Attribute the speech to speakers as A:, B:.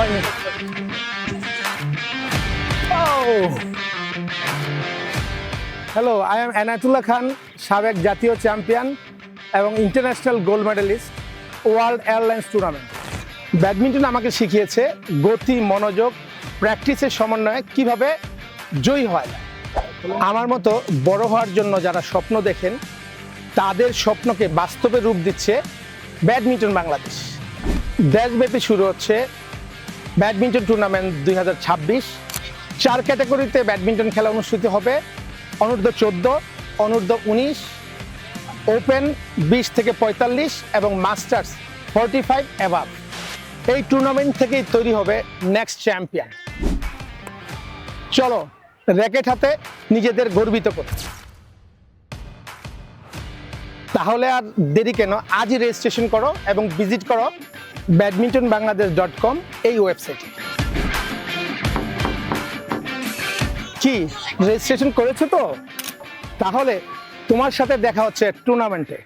A: হয়নি hello I am Enayetullah Khan সাবেক জাতীয় চ্যাম্পিয়ন এবং international gold medalist world airlines tournament badminton আমাকে শিখিয়েছে গতি, মনোযোগ প্র্যাকটিসের সমন্বয়ে কীভাবে জয়ী হয়। আমার মতো বড় হওয়ার জন্য যারা স্বপ্ন দেখেন, তাদের স্বপ্নকে বাস্তবে রূপ দিচ্ছে ব্যাডমিন্টন বাংলাদেশ দেশব্যাপী শুরু হচ্ছে ব্যাডমিন্টন টুর্নামেন্ট দুই চার ক্যাটাগরিতে ব্যাডমিন্টন খেলা অনুষ্ঠিত হবে। অনূর্ধ্ব চোদ্দ, অনূর্ধ্ব উনিশ, ওপেন বিশ থেকে পঁয়তাল্লিশ এবং মাস্টার্স ফর্টি ফাইভ অ্যাভাব এই টুর্নামেন্ট থেকেই তৈরি হবে নেক্সট চ্যাম্পিয়ন চলো র্যাকেট হাতে নিজেদের গর্বিত করো তাহলে আর দেরি কেন? আজই রেজিস্ট্রেশন করো এবং ভিজিট করো। ব্যাডমিন্টন বাংলাদেশ ডট কম এই ওয়েবসাইটে কি? রেজিস্ট্রেশন করেছ তো? তাহলে তোমার সাথে দেখা হচ্ছে টুর্নামেন্টে